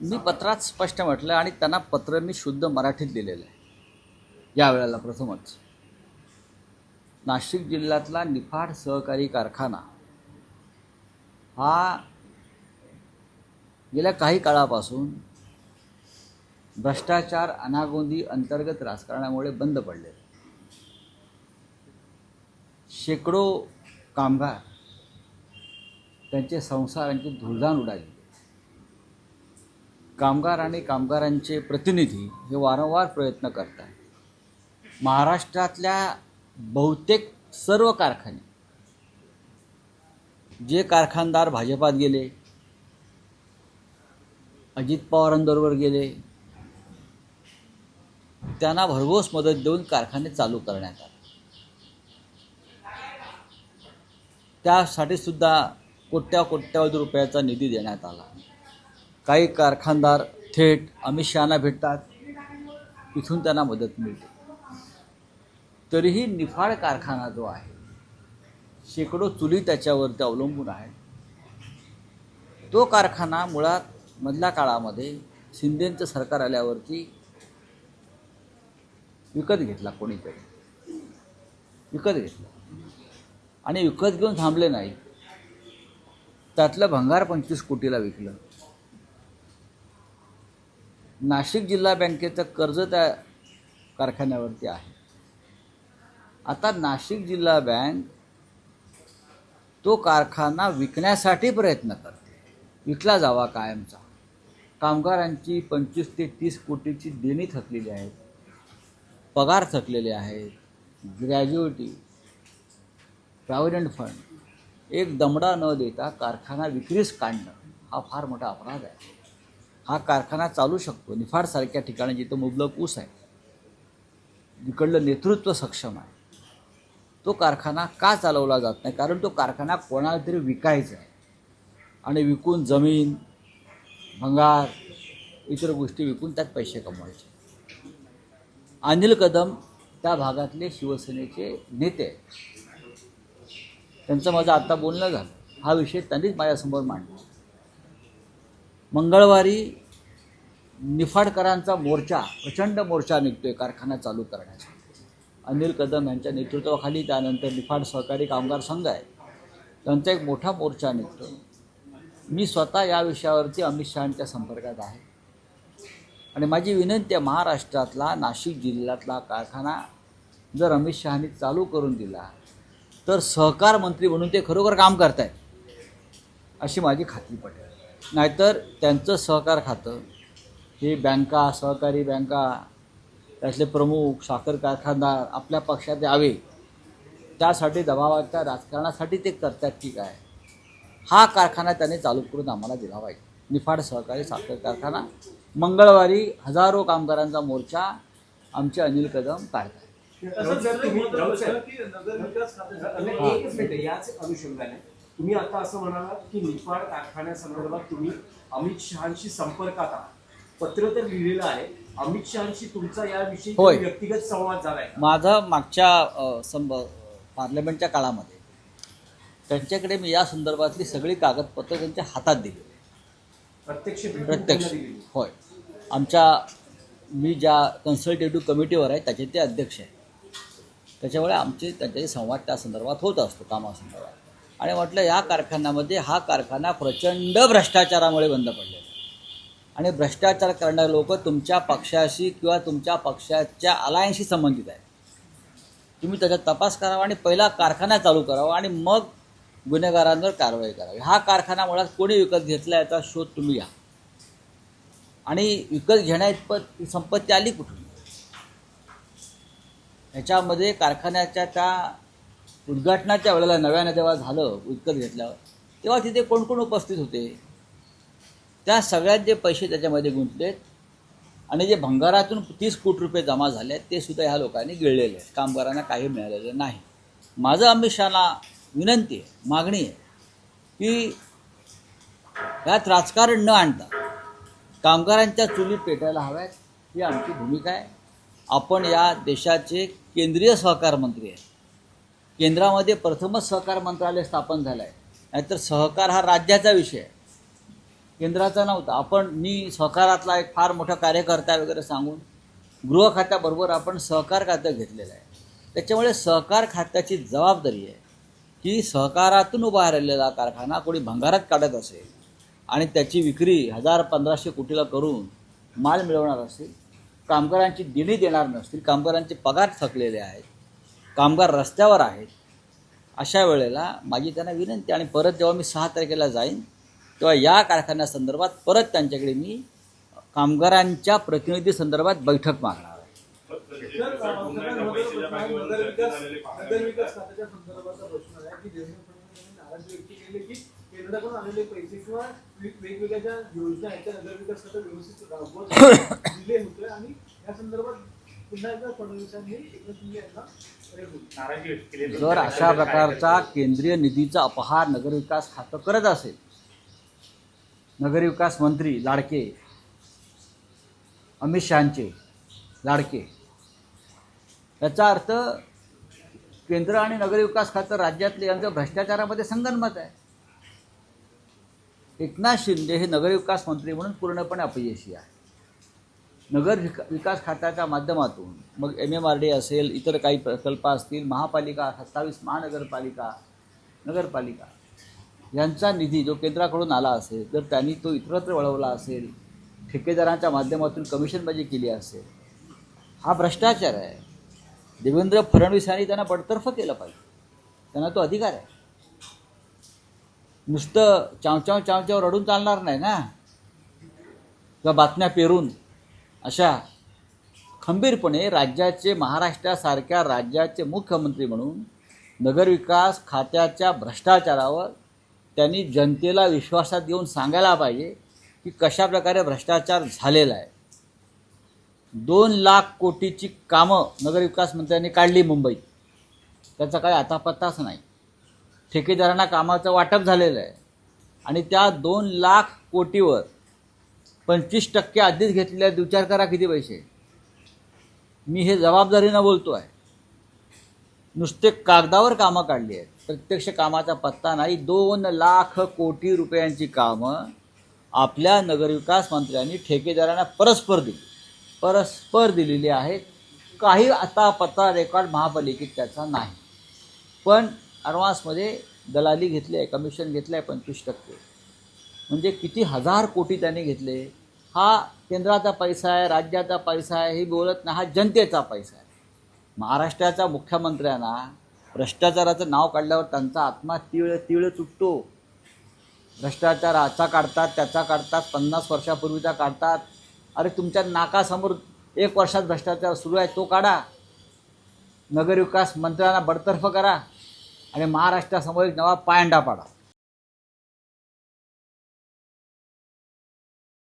मी पत्रात स्पष्ट म्हटलं आणि त्यांना पत्र मी शुद्ध मराठीत दिलेलं आहे. या वेळेला प्रथमच. नाशिक जिल्ह्यातला निफाड सहकारी कारखाना हा गेल्या काही काळापासून भ्रष्टाचार अनागोंदी अंतर्गत राजकारणामुळे बंद पडले शेकडो कामगार त्यांचे संसारांची धुळधाण उडाली. कामगार आणि कामगारांचे प्रतिनिधी हे वारंवार प्रयत्न करत आहेत महाराष्ट्रातल्या बहुतेक सर्व कारखाने जे कारखानदार भाजपात गेले अजित पवारांबरोबर गेले त्यांना भरघोस मदत देऊन कारखाने चालू करण्यात आले. त्यासाठी सुद्धा कोट्या कोट्यावधी रुपयाचा निधी देण्यात आला. काही कारखानदार थेट अमित शहाना भेटतात तिथून त्यांना मदत मिळते. तरीही निफाड कारखाना जो आहे शेकडो चुली त्याच्यावरती अवलंबून आहे. तो कारखाना मुळात मधल्या काळामध्ये शिंदेचं सरकार आल्यावरती विकत घेतला कोणीतरी. विकत घेतला. आणि विकत घेऊन थांबले नाही. त्यातलं भंगार पंचवीस कोटीला विकलं. नाशिक जिल्हा बँकेचं कर्ज त्या कारखान्यावरती आहे. आता नाशिक जिल्हा बँक तो कारखाना विकण्यासाठी प्रयत्न करते. विकला जावा कायमचा. कामगारांची पंचवीस ते तीस कोटीची देणी थकलेली आहेत. पगार थकलेले आहेत. Gratuity provident fund. एक दमडा न देता कारखाना विक्रीस काढणं हा फार मोठा अपराध आहे. हा कारखाना चालू शकतो. निफाडसारख्या ठिकाणी जिथं मुबलक ऊस आहे जिकडलं नेतृत्व सक्षम आहे. तो कारखाना का चालवला जात नाही? कारण तो कारखाना कोणाला तरी विकायचा आहे. आणि विकून जमीन भंगार इतर गोष्टी विकून त्यात पैसे कमवायचे. अनिल कदम त्या भागातले शिवसेनेचे नेते आहेत. त्यांचं माझं आता बोलणं झालं. हा विषय त्यांनीच माझ्यासमोर मांडला. मंगळवारी निफाडकरांचा मोर्चा प्रचंड मोर्चा निघतोय कारखाना चालू करण्याचा. अनिल कदम यांच्या नेतृत्वाखाली त्यानंतर निफाड सहकारी कामगार संघ आहे. त्यांचा एक मोठा मोर्चा निघतो. मी स्वतः या विषयावरती अमित शहांच्या संपर्कात आहे. आणि माझी विनंती आहे महाराष्ट्रातला नाशिक जिल्ह्यातला कारखाना जर अमित शहानी चालू करून दिला तर सहकार मंत्री म्हणून ते खरोखर काम करत आहेत अशी माझी खात्री पटेल. नाहीतर त्यांचं सहकार खातं. हे बँका सहकारी बँका त्यातले प्रमुख साखर कारखानदार आपल्या पक्षात यावे. त्यासाठी दबावाच्या राजकारणासाठी ते करतात ठीक आहे हा कारखाना त्याने चालू करून आम्हाला दिला पाहिजे. निफाड सहकारी साखर कारखाना मंगळवारी हजारो कामगारांचा मोर्चा आमचे अनिल कदम काढतात. याच अनुषंगाने. तुम्ही आता असं म्हणालात की निफाड कारखान्यासंदर्भात तुम्ही अमित शहाशी संपर्कात आहात. पत्र तर लिहिलेलं आहे. अमित शहाशी तुमचा याविषयी होय. व्यक्तिगत संवाद झालाय माझं मागच्या अ, संब पार्लमेंटच्या काळामध्ये त्यांच्याकडे मी या संदर्भातली सगळी कागदपत्र त्यांच्या हातात दिली. प्रत्यक्ष भेटून प्रत्यक्ष. त्यांना दिलेली. होय. आमच्या मी ज्या कन्सल्टेटिव्ह कमिटीवर आहे त्याचे ते अध्यक्ष आहेत त्याच्यामुळे आमचे त्यांच्याशी संवाद त्या संदर्भात होत असतो कामासंदर्भात. आणि म्हटलं या कारखान्यामध्ये हा कारखाना प्रचंड भ्रष्टाचारामुळे बंद पडलेला आहे. आणि भ्रष्टाचार करणारे लोक तुमच्या पक्षाशी किंवा तुमच्या पक्षाच्या अलायन्सशी संबंधित आहेत. तुम्ही त्याचा तपास करावा आणि पहिला कारखाना चालू करावा आणि मग गुन्हेगारांवर कारवाई करावी. हा कारखाना मुळात कोणी विकत घेतला याचा शोध तुम्ही घ्या. आणि विकत घेण्याइतपत संपत्ती आली कुठून? ह्याच्यामध्ये कारखान्याच्या त्या उद्घाटनाच्या वेळेला नव्यानं जेव्हा झालं विकत घेतल्यावर तेव्हा तिथे कोण कोण उपस्थित होते? त्या सगळ्यात जे पैसे त्याच्यामध्ये गुंतलेत आणि जे भंगारातून तीस कोटी रुपये जमा झाले आहेत ते सुद्धा ह्या लोकांनी गिळलेले आहेत. कामगारांना काही मिळालेलं नाही. माझं अमित शहाना विनंती आहे मागणी आहे की यात राजकारण न आणता कामगारांच्या चुली पेटायला हव्यात ही आमची भूमिका आहे. आपण या देशाचे केंद्रीय सहकार मंत्री आहेत. केंद्रामध्ये प्रथमच सहकार मंत्रालय स्थापन झालं आहे नाहीतर सहकार हा राज्याचा विषय आहे. केंद्राचा नव्हता. आपण मी सहकारातला एक फार मोठा कार्यकर्ता वगैरे सांगून गृह खात्याबरोबर आपण सहकार खातं घेतलेलं आहे. त्याच्यामुळे सहकार खात्याची जबाबदारी आहे की सहकारातून उभा राहिलेला कारखाना कोणी भंगारात काढत असेल आणि त्याची विक्री हजार पंधराशे कोटीला करून माल मिळवणार असेल कामगारांची देणी देणार नसतील कामगारांचे पगार थकलेले आहेत कामगार रस्त्यावर आहेत अशा वेळेला माझी त्यांना विनंती आणि परत जेव्हा मी सहा तारखेला जाईन तेव्हा या कारखान्यासंदर्भात परत त्यांच्याकडे मी कामगारांच्या प्रतिनिधी संदर्भात बैठक मागणार आहे. केंद्राकडून आलेले पैसे किंवा वेगवेगळ्या ज्या योजना आहेत त्या नगरविकास व्यवस्थित राबवत दिले होते आणि या संदर्भात पुन्हा एकदा फडणवीसांनी एकनाथ यांना. जर अशा प्रकारचा केंद्रीय निधीचा अपहार नगरविकास खातं करत असेल नगरविकास मंत्री लाडके अमित शहाचे लाडके याचा अर्थ केंद्र आणि नगरविकास खातं राज्यातले यांचं भ्रष्टाचारामध्ये संगनमत आहे. एकनाथ शिंदे हे नगरविकास मंत्री म्हणून पूर्णपणे अपयशी आहे नगर विका विकास खात्याच्या माध्यमातून मग एम एम आर डी असेल इतर काही प्रकल्प असतील महापालिका सत्तावीस महानगरपालिका नगरपालिका यांचा निधी जो केंद्राकडून आला असेल जर त्यांनी तो इतरत्र वळवला असेल ठेकेदारांच्या माध्यमातून कमिशनबाजी केली असेल हा भ्रष्टाचार आहे. देवेंद्र फडणवीस यांनी त्यांना बडतर्फ केलं पाहिजे. त्यांना तो अधिकार आहे. नुसतं चावचाव चावचाव रडून चालणार नाही ना? किंवा बातम्या पेरून अशा खंबीरपणे राज्याचे महाराष्ट्रासारख्या राज्याचे मुख्यमंत्री म्हणून नगरविकास खात्याच्या भ्रष्टाचारावर त्यांनी जनतेला विश्वासात घेऊन सांगायला पाहिजे की कशा प्रकारे भ्रष्टाचार झालेला आहे. दोन लाख कोटीची कामं नगरविकास मंत्र्यांनी काढली मुंबईत. त्याचा काही आता पत्ताच नाही. ठेकेदारांना कामाचं वाटप झालेलं आहे. आणि त्या दोन लाख कोटीवर पंचवीस टक्के आधीच घेतलेले आहेत विचार करा किती पैसे. मी हे जबाबदारीनं बोलतो आहे नुसते कागदावर कामं काढली आहेत. प्रत्यक्ष कामाचा पत्ता नाही दोन लाख कोटी रुपयांची कामं आपल्या नगरविकास मंत्र्यांनी ठेकेदारांना परस्पर दिली. परस्पर दिलेली आहेत. काही आता पत्ता रेकॉर्ड महापालिकेत त्याचा नाही. पण ॲडव्हान्समध्ये दलाली घेतली आहे कमिशन घेतलं आहे पंचवीस टक्के. म्हणजे किती हजार कोटी त्यांनी घेतले? हा केंद्राचा पैसा आहे राज्याचा पैसा आहे हे बोलत नाही हा जनतेचा पैसा आहे. महाराष्ट्राच्या मुख्यमंत्र्यांना भ्रष्टाचाराचं नाव काढल्यावर त्यांचा आत्मा तीळ तीळ चुटतो भ्रष्टाचार आचा काढतात त्याचा काढतात पन्नास वर्षापूर्वीचा काढतात. अरे तुमच्या नाकासमोर एक वर्षात भ्रष्टाचार सुरू आहे तो काढा. नगरविकास मंत्र्यांना बडतर्फ करा. आणि महाराष्ट्रासमोर एक नवा पायंडा पाडा.